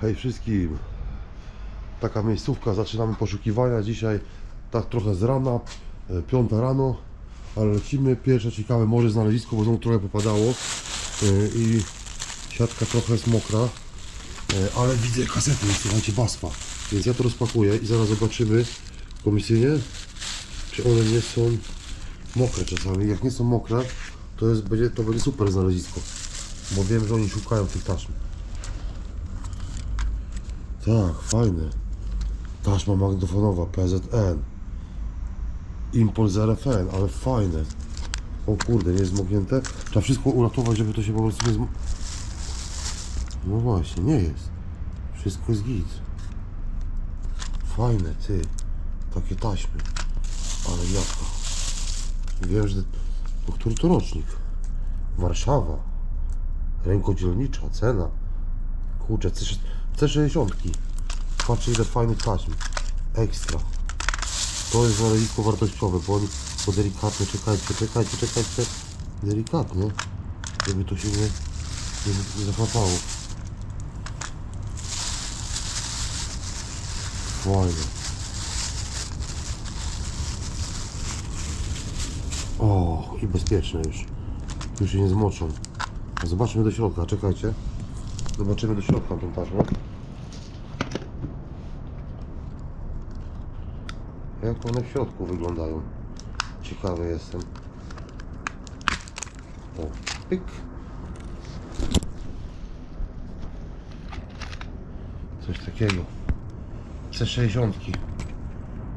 Hej wszystkim. Taka miejscówka, zaczynamy poszukiwania dzisiaj. Tak trochę z rana, e, piąta rano, ale lecimy. Pierwsze ciekawe może znalezisko, bo znowu trochę popadało e, i siatka trochę jest mokra, e, ale widzę kasety, słuchajcie, baspa. Więc ja to rozpakuję i zaraz zobaczymy komisyjnie, czy one nie są mokre czasami. Jak nie są mokre, to, jest, będzie, to będzie super znalezisko, bo wiem, że oni szukają tych taśm. Tak, fajne. Taśma magnetofonowa PZN. Impuls RFN, ale fajne. O kurde, nie jest zmoknięte. Trzeba wszystko uratować, żeby to się po prostu nie zm... No właśnie, nie jest. Wszystko jest git. Fajne, ty. Takie taśmy. Ale jaka. Wiem, że... O który to rocznik? Warszawa. Rękodzielnicza, cena. Kurczę, C6 C60. Patrzcie ile fajnych taśm. Ekstra. To jest znalezisko wartościowe, bo oni delikatnie, czekajcie, czekajcie, czekajcie. Delikatnie, żeby to się nie, nie, nie. Fajne. O, i bezpieczne już. Już się nie zmoczą. Zobaczmy do środka, czekajcie. Zobaczymy do środka tą taśmę. Jak one w środku wyglądają? Ciekawy jestem. O, pyk. Coś takiego. C60.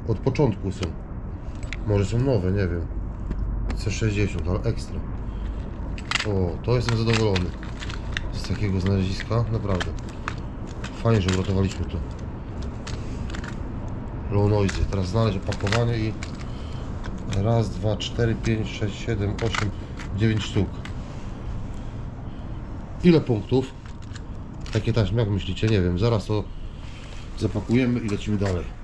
Od początku są. Może są nowe, nie wiem. C60, ale ekstra. O, to jestem zadowolony z takiego znaleziska, naprawdę. Fajnie, że uratowaliśmy to. Low. Teraz znaleźć opakowanie i raz, dwa, cztery, pięć, sześć, siedem, osiem, dziewięć sztuk. Ile punktów? Takie taśmy, jak myślicie? Nie wiem. Zaraz to zapakujemy i lecimy dalej.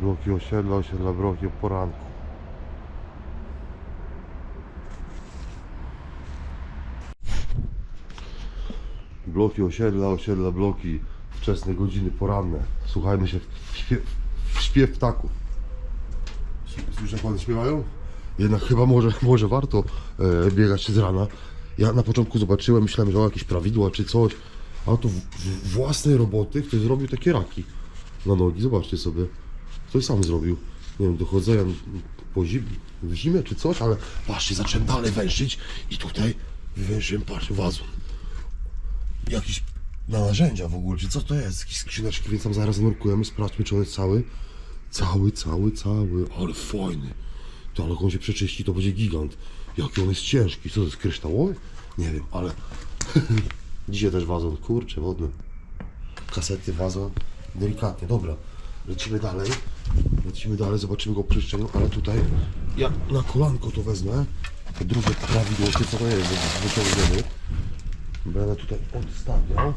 Bloki osiedla, osiedla bloki o poranku. Bloki osiedla, osiedla bloki, wczesne godziny poranne. Słuchajmy się w śpiew, w śpiew ptaków. Słyszę jak one śpiewają? Jednak chyba może, może warto e, biegać z rana. Ja na początku zobaczyłem, myślałem, że o jakieś prawidła czy coś, a to w, w własnej roboty ktoś zrobił takie raki na nogi. Zobaczcie sobie. Ktoś sam zrobił. Nie wiem, dochodzenia po zim, w zimę czy coś, ale patrzcie, zacząłem dalej węszyć i tutaj wywęszyłem, patrzcie, wazon. Jakiś na narzędzia w ogóle, czy co to jest? Jakieś skrzyneczki, więc tam zaraz zanurkujemy, sprawdźmy, czy on jest cały. Cały, cały, cały, ale fajny. To ale jak on się przeczyści, to będzie gigant. Jaki on jest ciężki, co to jest kryształowy? Nie wiem, ale dzisiaj też wazon, kurczę, wodny. Kasety, wazon, delikatnie, dobra. Lecimy dalej. Lecimy dalej, zobaczymy go przyszczeniu, ale tutaj ja na kolanko to wezmę. To drugie prawidło, co to jest, wyciągniemy. Będę tutaj odstawiał.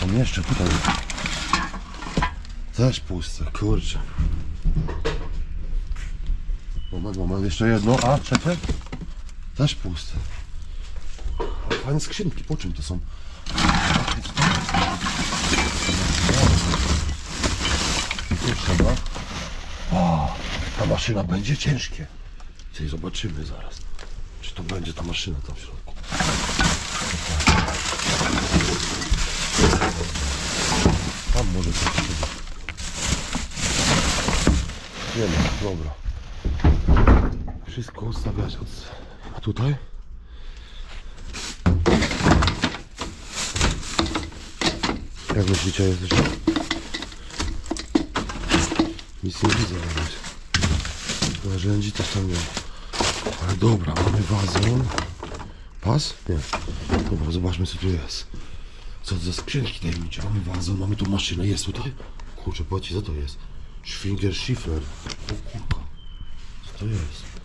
Są jeszcze tutaj. Też puste, kurczę. Moment, moment, jeszcze jedno. A, trzecie? Też puste. Ale Fajne skrzynki, po czym to są? Tu trzeba. O, ta maszyna będzie ciężkie. Czyli zobaczymy zaraz, czy to będzie ta maszyna tam w środku. Tam może coś. Nie ma, dobra wszystko ustawiać od... A tutaj? Jak myślicie, jest. Nic nie widzę nawet. Narzędzi też tam nie ma. Ale dobra, mamy wazon. Pas? Nie. Dobra, zobaczmy co tu jest. Co to za skrzynki tajemnicze? Mamy wazon, mamy tu maszynę, jest tutaj? Kurczę, powiedzcie, co to jest? Schwinger Schiffer. O kurka. Co to jest?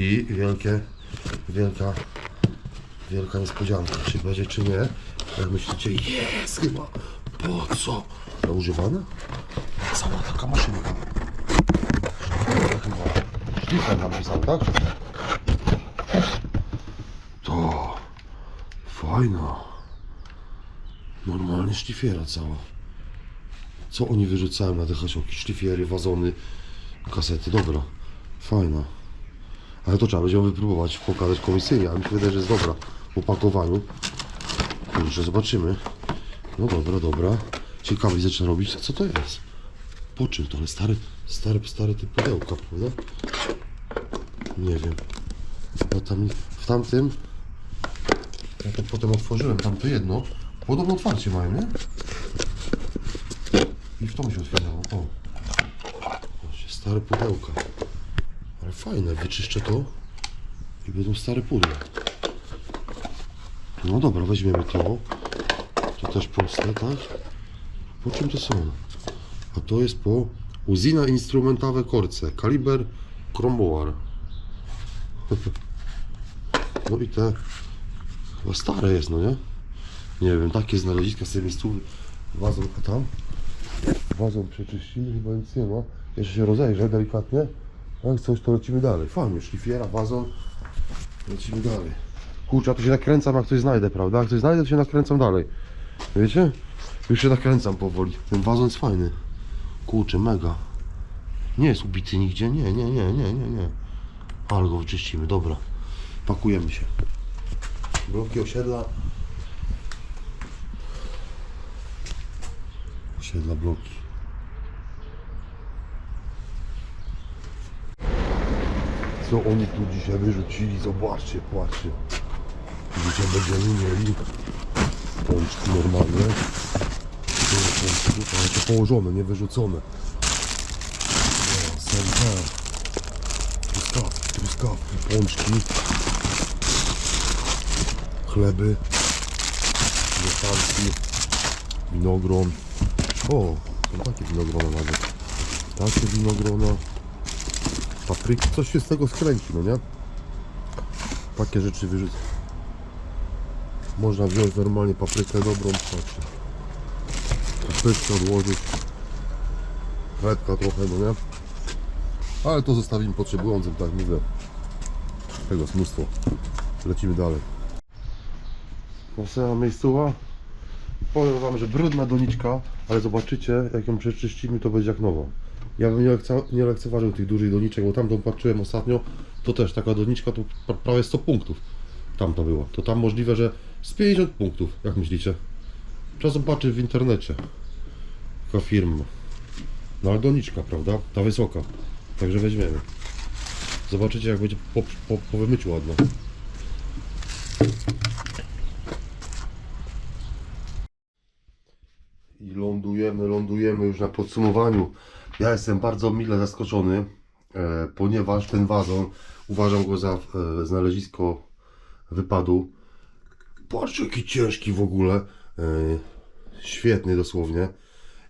I wielkie, wielka, wielka niespodzianka. Czy będzie, czy nie? Jak myślicie? Jest chyba. Po co? To używane? Cała taka maszynka. Chyba. Szlifem napisał, tak? To fajna. Normalnie szlifiera cała. Co oni wyrzucają na te hasioki? Szlifiery, wazony, kasety. Dobra, fajna. Ale to trzeba będzie ją wypróbować, pokazać komisyjnie, ale mi się wydaje, że jest dobra w opakowaniu. Kurczę, zobaczymy. No dobra, dobra. Ciekawe, widzę, czy robić. Co to jest? Po czym to? Ale stary, stary, stary typ pudełka, prawda? Nie wiem. Ja tam, w tamtym ja to potem otworzyłem tamto jedno. Podobno otwarcie mają, nie? I w to mi się otwierało. O. Zobaczcie, stare pudełka. Ale fajne, wyczyszczę to i będą stare pudła. No dobra, weźmiemy to. To też puste, tak? Po czym to są? A to jest po Uzina Instrumentawe Korce. Kaliber Chromoar. No i te chyba stare jest, no nie? Nie wiem, takie znaleziska z tej miejscówy. Wazon, a tam? Wazon przeczyścimy, chyba nic nie ma. Jeszcze się rozejrzę delikatnie. Jak coś, to lecimy dalej. Fajnie, szlifiera, wazon. Lecimy dalej. Kurczę, a to się nakręcam, jak coś znajdę, prawda? Jak coś znajdę, to się nakręcam dalej. Wiecie? Już się nakręcam powoli. Ten wazon jest fajny. Kurczę, mega. Nie jest ubity nigdzie, nie, nie, nie, nie, nie, nie. Ale go wyczyścimy, dobra. Pakujemy się. Bloki osiedla. Osiedla bloki. Co oni tu dzisiaj wyrzucili? Zobaczcie, patrzcie. Dzisiaj będziemy mieli pączki normalne. Pączki to położone, nie wyrzucone. Te. Truskawki, truskawki, pączki. Chleby. Mieszanki. Winogron. O, są takie winogrona nawet. Takie winogrona. Coś się z tego skręci, no nie? Takie rzeczy wyrzucę. Można wziąć normalnie paprykę dobrą, patrzcie. Paprykę odłożyć. Chlebka trochę, no nie? Ale to zostawimy potrzebującym, tak mówię. Tego jest mnóstwo. Lecimy dalej. Następna miejscowa. Powiem wam, że brudna doniczka, ale zobaczycie, jak ją przeczyścimy, to będzie jak nowa. Ja bym nie, lekce, nie lekceważył tych dużych doniczek, bo tamtą patrzyłem ostatnio, to też taka doniczka to pra- prawie 100 punktów. Tamta była. To tam możliwe, że z 50 punktów, jak myślicie? Trzeba zobaczyć w internecie. Taka firma. No ale doniczka, prawda? Ta wysoka. Także weźmiemy. Zobaczycie, jak będzie po, po, po wymyciu ładna. I lądujemy, lądujemy już na podsumowaniu. Ja jestem bardzo mile zaskoczony, e, ponieważ ten wazon uważam go za e, znalezisko wypadu. Patrzcie, jaki ciężki w ogóle. E, świetny dosłownie.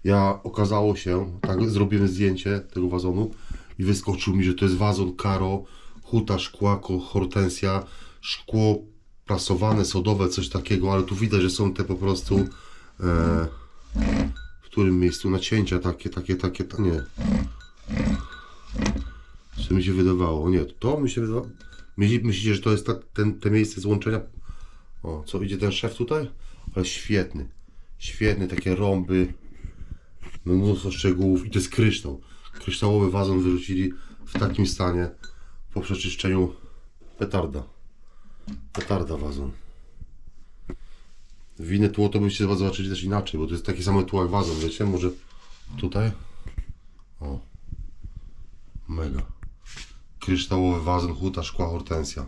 Ja okazało się, tak zrobiłem zdjęcie tego wazonu i wyskoczył mi, że to jest wazon Karo, huta szkła, hortensja, szkło prasowane, sodowe, coś takiego, ale tu widać, że są te po prostu e, w którym miejscu nacięcia takie, takie, takie, ta, nie. Co mi się wydawało? Nie, to mi się wydawało. Myśli- Myślicie, że to jest ta, ten, te miejsce złączenia? O, co idzie ten szef tutaj? Ale świetny. Świetny, takie rąby. No mnóstwo szczegółów i to jest kryształ. Kryształowy wazon wyrzucili w takim stanie po przeczyszczeniu petarda. Petarda wazon. Winne tło to byście zobaczyli też inaczej, bo to jest takie samo tło jak wazon, wiecie? Może tutaj? O. Mega. Kryształowy wazon, huta, szkła, hortensja.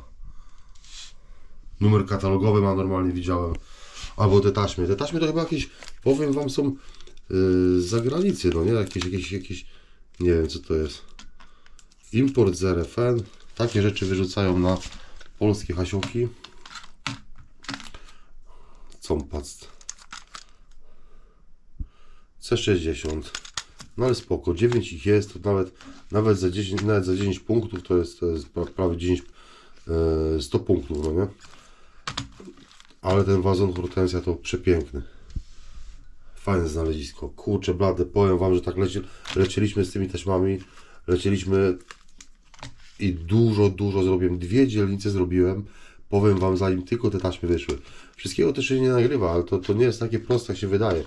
Numer katalogowy mam normalnie widziałem. Albo te taśmy. Te taśmy to chyba jakieś, powiem wam, są yy, z zagranicy, no nie? Jakieś, jakieś, jakieś, nie wiem co to jest. Import z RFN. Takie rzeczy wyrzucają na polskie hasioki. Stompast. C60. No ale spoko, 9 ich jest, to nawet, nawet, za 10, nawet za 10 punktów to jest, to jest pra- prawie 10, e, 100 punktów, no nie? Ale ten wazon hortensja to przepiękny. Fajne znalezisko. Kurczę blade, powiem wam, że tak leci, lecieliśmy z tymi taśmami, lecieliśmy i dużo, dużo zrobiłem. Dwie dzielnice zrobiłem, powiem wam, zanim tylko te taśmy wyszły. Wszystkiego też się nie nagrywa, ale to, to nie jest takie proste, jak się wydaje.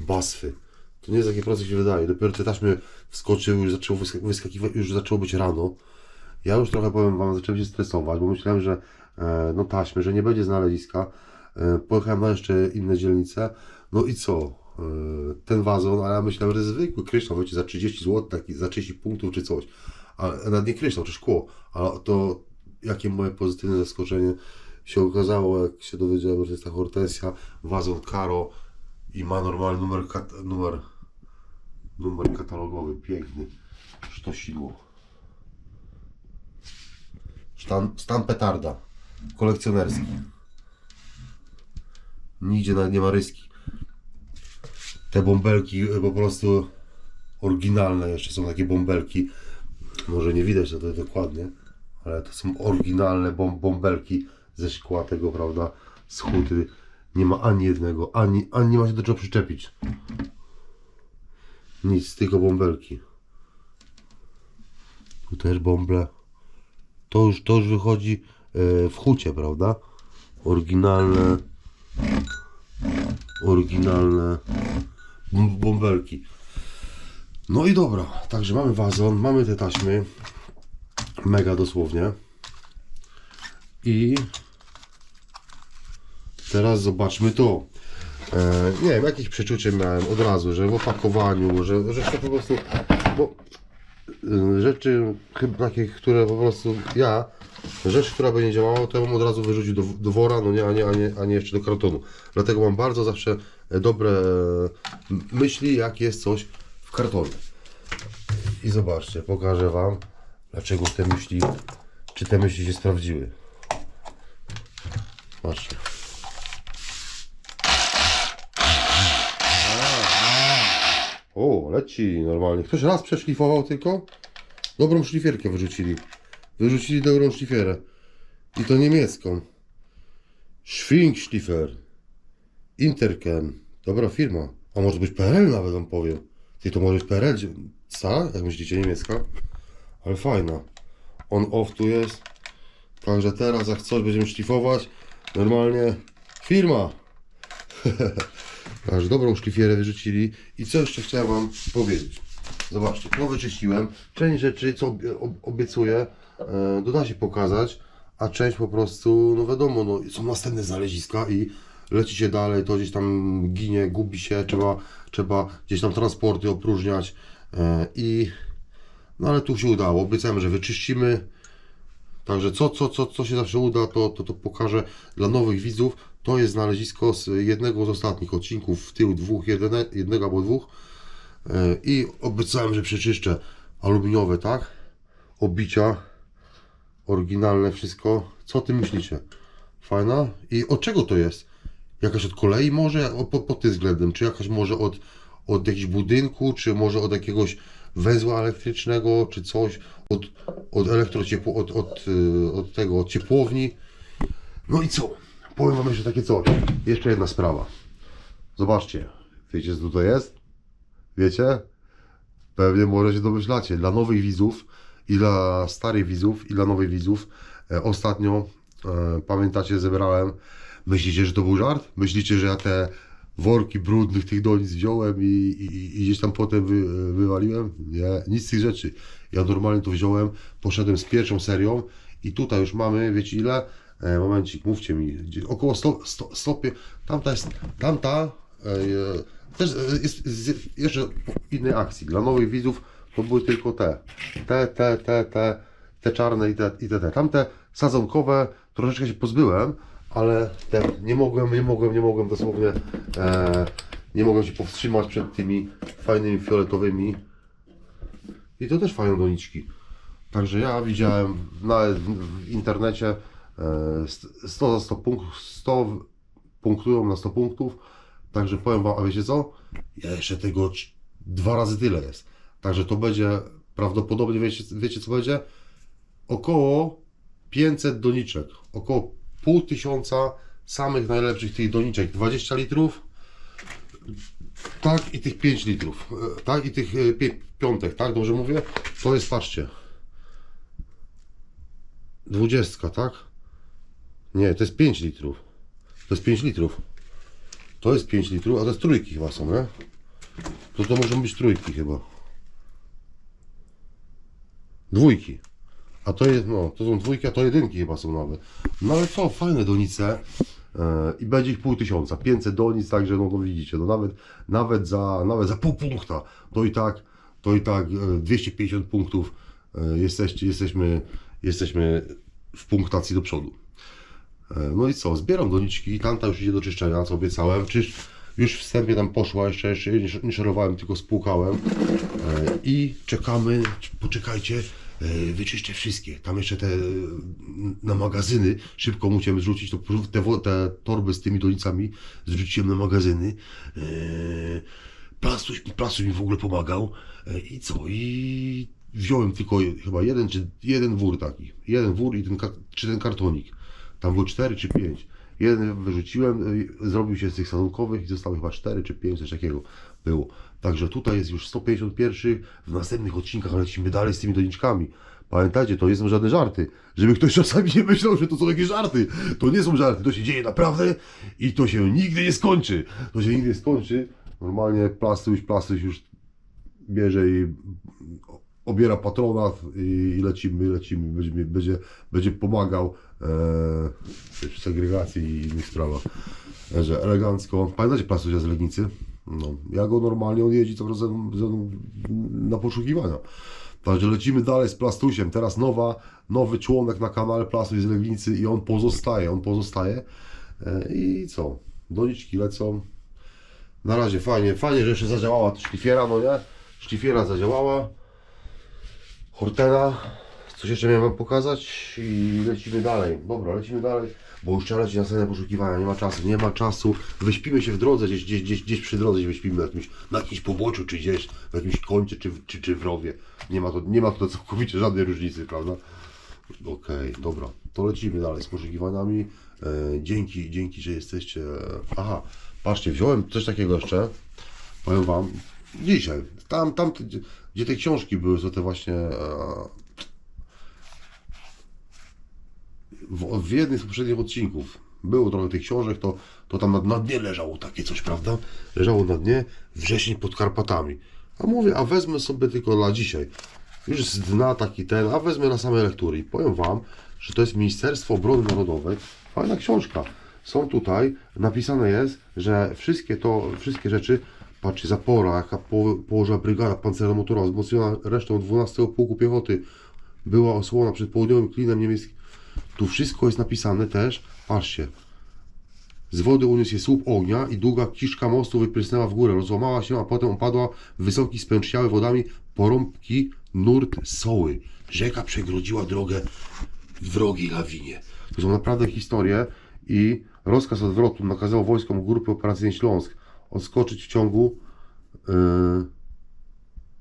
Basfy. To nie jest takie proste, jak się wydaje. Dopiero te taśmy wskoczyły, już zaczęło wysk- wyskakiwać, już zaczęło być rano. Ja już trochę, powiem wam, zacząłem się stresować, bo myślałem, że e, no taśmy, że nie będzie znaleziska. E, pojechałem na jeszcze inne dzielnice. No i co? E, ten wazon, ale ja myślałem, że zwykły kryształ, wiecie, za 30 zł, taki, za 30 punktów czy coś. Ale nawet nie kryształ, czy szkło. Ale to jakie moje pozytywne zaskoczenie się okazało, jak się dowiedziałem, że jest ta hortensja, wazon Karo i ma normalny numer, kat- numer, numer katalogowy, piękny. Sztosidło. Stan, stan petarda. Kolekcjonerski. Nigdzie nawet nie ma ryski. Te bąbelki y, po prostu oryginalne jeszcze są takie bąbelki. Może nie widać to dokładnie, ale to są oryginalne bąbelki ze szkła tego, prawda? Z huty. Nie ma ani jednego, ani, ani nie ma się do czego przyczepić. Nic, tylko bąbelki. Tu też bąble. To już, to już wychodzi e, w hucie, prawda? Oryginalne. Oryginalne bąbelki. No i dobra, także mamy wazon, mamy te taśmy. Mega dosłownie. I teraz zobaczmy to. E, nie wiem, jakieś przeczucie miałem od razu, że w opakowaniu, że, że to po prostu. Bo y, rzeczy takie, które po prostu ja, rzecz, która by nie działała, to ja bym od razu wyrzucił do, do wora, no nie, a nie, a, nie, a nie jeszcze do kartonu. Dlatego mam bardzo zawsze e, dobre myśli, jak jest coś w kartonie. I zobaczcie, pokażę Wam, dlaczego te myśli, czy te myśli się sprawdziły. Patrzcie. O, leci normalnie. Ktoś raz przeszlifował tylko? Dobrą szlifierkę wyrzucili. Wyrzucili dobrą szlifierę. I to niemiecką. Schwingschlifer. Interken. Dobra firma. A może być PRL nawet wam powiem. Ty to może być PRL, co? Jak myślicie, niemiecka? Ale fajna. On off tu jest. Także teraz jak coś będziemy szlifować, normalnie firma. Aż dobrą szlifierę wyrzucili. I co jeszcze chciałem Wam powiedzieć. Zobaczcie, to wyczyściłem. Część rzeczy, co obie- ob- obiecuję, e, doda się pokazać, a część po prostu, no wiadomo, no, są następne znaleziska i leci się dalej, to gdzieś tam ginie, gubi się, trzeba, trzeba gdzieś tam transporty opróżniać e, i no ale tu się udało. Obiecałem, że wyczyścimy. Także co, co, co, co się zawsze uda, to, to, to pokażę dla nowych widzów. To jest znalezisko z jednego z ostatnich odcinków, w tył dwóch, jedne, jednego albo dwóch. E, I obiecałem, że przeczyszczę aluminiowe, tak? Obicia, oryginalne wszystko. Co ty myślicie? Fajna? I od czego to jest? Jakaś od kolei może? Pod tym względem. Czy jakaś może od, od jakiegoś budynku, czy może od jakiegoś węzła elektrycznego, czy coś, od, od od, od, y, od tego, od ciepłowni. No i co? Powiem wam jeszcze takie coś. Jeszcze jedna sprawa. Zobaczcie. Wiecie co to jest? Wiecie? Pewnie może się domyślacie. Dla nowych widzów i dla starych widzów i dla nowych widzów e, ostatnio, e, pamiętacie, zebrałem. Myślicie, że to był żart? Myślicie, że ja te worki brudnych tych donic wziąłem i, i, i gdzieś tam potem wy, wywaliłem? Nie, nic z tych rzeczy. Ja normalnie to wziąłem, poszedłem z pierwszą serią i tutaj już mamy, wiecie ile? E, momencik, mówcie mi, około 100, 100, 100 tamta jest, tamta e, też e, jest z jeszcze innej akcji. Dla nowych widzów to były tylko te, te, te, te, te, te czarne i te, i te, te. Tamte sadzonkowe troszeczkę się pozbyłem, ale te nie mogłem, nie mogłem, nie mogłem dosłownie, e, nie mogłem się powstrzymać przed tymi fajnymi fioletowymi. I to też fajne doniczki. Także ja widziałem nawet w, internecie e, 100 za 100 punktów, 100 punktują na 100 punktów. Także powiem Wam, a wiecie co? Ja jeszcze tego dwa razy tyle jest. Także to będzie prawdopodobnie, wiecie, wiecie co będzie? Około 500 doniczek. Około pół tysiąca samych najlepszych tych doniczek. 20 litrów. Tak i tych 5 litrów. E, Tak i tych e, pi- piątek, tak? Dobrze mówię? To jest, patrzcie. Dwudziestka, tak? Nie, to jest 5 litrów. To jest 5 litrów. To jest 5 litrów, a to jest trójki chyba są, nie? To to muszą być trójki chyba. Dwójki. A to jest, no, to są dwójki, a to jedynki chyba są nawet. No ale co, fajne donice. E, I będzie ich pół tysiąca, 500 donic, także no to widzicie, no nawet, nawet, za, nawet za pół punkta, to i tak, to i tak e, 250 punktów e, jesteście, jesteśmy, jesteśmy w punktacji do przodu. E, No i co, zbieram doniczki, tamta już idzie do czyszczenia, co obiecałem. Czyż, już wstępnie tam poszła, jeszcze, jeszcze nie nie szorowałem, tylko spłukałem. E, I czekamy, poczekajcie, e, wyczyszczę wszystkie. Tam jeszcze te e, na magazyny szybko musiałem zrzucić, to te, te torby z tymi donicami zrzuciłem na magazyny. E, Plastuś, plastuś mi w ogóle pomagał. E, I co? I wziąłem tylko chyba jeden czy jeden wór taki. Jeden wór i ten, czy ten kartonik. Tam było 4 czy 5. Jeden wyrzuciłem, y, zrobił się z tych sadunkowych i zostały chyba 4 czy 5, coś takiego było. Także tutaj jest już 151. W następnych odcinkach lecimy dalej z tymi doniczkami. Pamiętajcie, to nie są żadne żarty. Żeby ktoś czasami nie myślał, że to są jakieś żarty. To nie są żarty, to się dzieje naprawdę i to się nigdy nie skończy. To się nigdy nie skończy. Normalnie plastuś, plastuś już bierze i obiera patronat i lecimy, lecimy, będzie, będzie, będzie pomagał e, segregacji i innych sprawach. Że elegancko. Pamiętacie plastusia z Legnicy? No, ja go normalnie, on jeździ prawda ze na poszukiwania. Także lecimy dalej z Plastusiem. Teraz nowa, nowy członek na kanale Plastuś z Legnicy i on pozostaje, on pozostaje. E, I co? Doniczki lecą. Na razie fajnie, fajnie, że jeszcze zadziałała ta szlifiera, no nie? Szlifiera zadziałała. Hortena. Coś jeszcze miałem wam pokazać i lecimy dalej. Dobra, lecimy dalej, bo już trzeba lecieć na następne poszukiwania, nie ma czasu, nie ma czasu. Wyśpimy się w drodze, gdzieś, gdzieś, gdzieś, gdzieś przy drodze się wyśpimy na jakimś, na jakimś poboczu, czy gdzieś, w jakimś kącie, czy, czy, czy w rowie. Nie ma to, nie ma to całkowicie żadnej różnicy, prawda? Okej, dobra, to lecimy dalej z poszukiwaniami. E, dzięki, dzięki, że jesteście. Aha, patrzcie, wziąłem coś takiego jeszcze. Powiem wam, dzisiaj, tam, tam, gdzie, gdzie te książki były, co te właśnie. E, w, w jednym z poprzednich odcinków było trochę tych książek, to, to tam na, na dnie leżało takie coś, prawda? Leżało na dnie wrzesień pod Karpatami. A mówię, a wezmę sobie tylko dla dzisiaj. Już z dna taki ten, a wezmę na same lektury. I powiem Wam, że to jest Ministerstwo Obrony Narodowej. Fajna książka. Są tutaj, napisane jest, że wszystkie to, wszystkie rzeczy, patrzcie, zapora, jaka po, położyła brygada pancerna motorowa, wzmocniona resztą 12 Pułku Piechoty, była osłona przed południowym klinem niemieckim. Tu wszystko jest napisane też, patrzcie, z wody uniósł się słup ognia i długa kiszka mostu wyprysnęła w górę. Rozłamała się, a potem opadła w wysoki, spęczniały wodami porąbki nurt soły. Rzeka przegrodziła drogę wrogiej lawinie. To są naprawdę historie i rozkaz odwrotu nakazał wojskom Grupy Operacyjnej Śląsk odskoczyć w ciągu yy,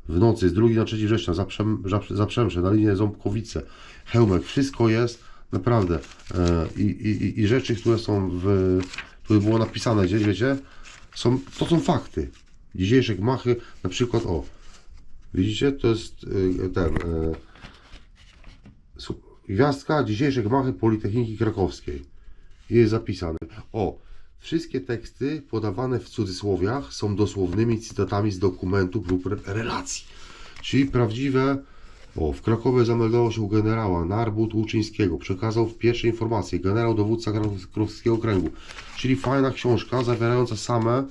w nocy z 2 na 3 września Zaprzem, Zaprzem- Zaprzęże, na linię Ząbkowice, Hełmek, wszystko jest naprawdę e, i, i, i rzeczy, które są w, które było napisane gdzieś, wiecie, są, to są fakty. Dzisiejsze gmachy, na przykład, o, widzicie, to jest e, ten, e, gwiazdka dzisiejsze gmachy Politechniki Krakowskiej. Jest zapisane. O, wszystkie teksty podawane w cudzysłowiach są dosłownymi cytatami z dokumentów lub re- relacji. Czyli prawdziwe. O, w Krakowie zameldował się generała Narbut Łuczyńskiego. Przekazał w pierwsze informacje generał dowódca Krak- Krakowskiego Okręgu. Czyli fajna książka zawierająca same,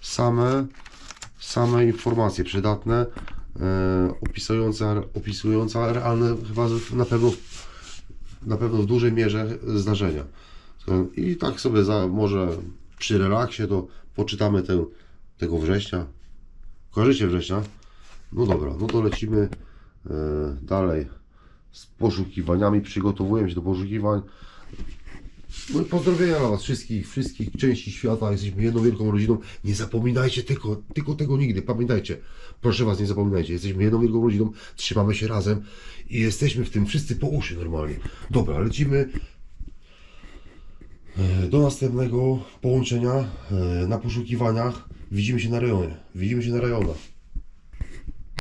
same, same informacje przydatne, e, opisująca, opisująca realne, chyba na pewno na pewno w dużej mierze zdarzenia. I tak sobie za, może przy relaksie to poczytamy tego września. Kojarzycie września? No dobra, no to lecimy dalej z poszukiwaniami. Przygotowujemy się do poszukiwań. No i pozdrowienia dla Was wszystkich, wszystkich części świata. Jesteśmy jedną wielką rodziną. Nie zapominajcie tylko, tylko tego nigdy. Pamiętajcie. Proszę Was, nie zapominajcie. Jesteśmy jedną wielką rodziną. Trzymamy się razem i jesteśmy w tym wszyscy po uszy normalnie. Dobra, lecimy e, do następnego połączenia e, na poszukiwaniach. Widzimy się na rejonie. Widzimy się na rejonach.